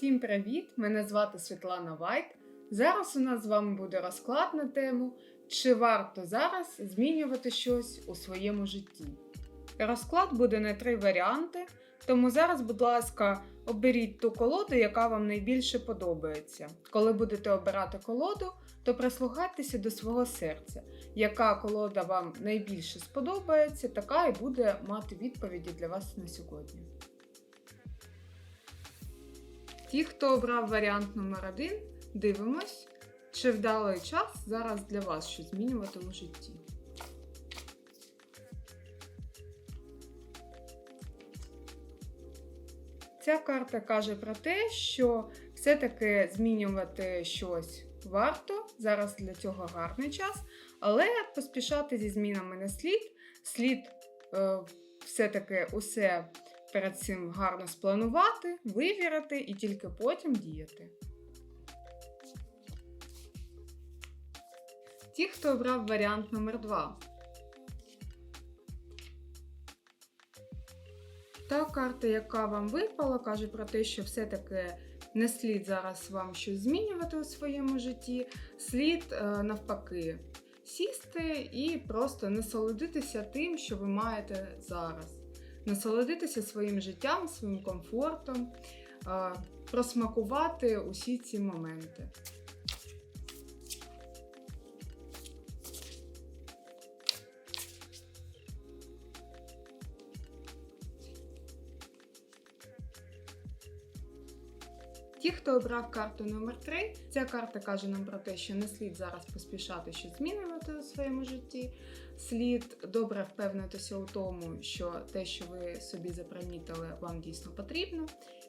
Всім привіт! Мене звати Світлана Вайт. Зараз у нас з вами буде розклад на тему, чи варто зараз змінювати щось у своєму житті. Розклад буде на три варіанти, тому зараз, будь ласка, оберіть ту колоду, яка вам найбільше подобається. Коли будете обирати колоду, то прислухайтеся до свого серця. Яка колода вам найбільше сподобається, така і буде мати відповіді для вас на сьогодні. Ті, хто обрав варіант номер один, дивимось, чи вдалий час зараз для вас щось змінювати у житті. Ця карта каже про те, що все-таки змінювати щось варто. Зараз для цього гарний час, але поспішати зі змінами не слід. Слід е, все-таки усе перед цим гарно спланувати, вивірити і тільки потім діяти. Ті, хто обрав варіант номер 2 Та карта, яка вам випала, каже про те, що все-таки не слід зараз вам щось змінювати у своєму житті, слід е, навпаки сісти і просто насолодитися тим, що ви маєте зараз насолодитися своїм життям, своїм комфортом, просмакувати усі ці моменти. Ті, хто обрав карту номер 3 ця карта каже нам про те, що не слід зараз поспішати щось змінювати у своєму житті. Слід добре впевнитися у тому, що те, що ви собі запримітили, вам дійсно потрібно,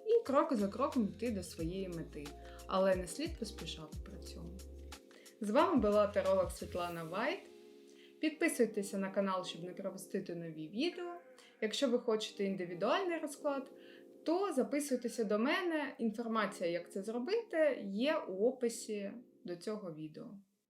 і крок за кроком йти до своєї мети. Але не слід поспішати при цьому. З вами була таролог Світлана Вайт. Підписуйтеся на канал, щоб не пропустити нові відео. Якщо ви хочете індивідуальний розклад, то записуйтеся до мене. Інформація, як це зробити, є у описі до цього відео.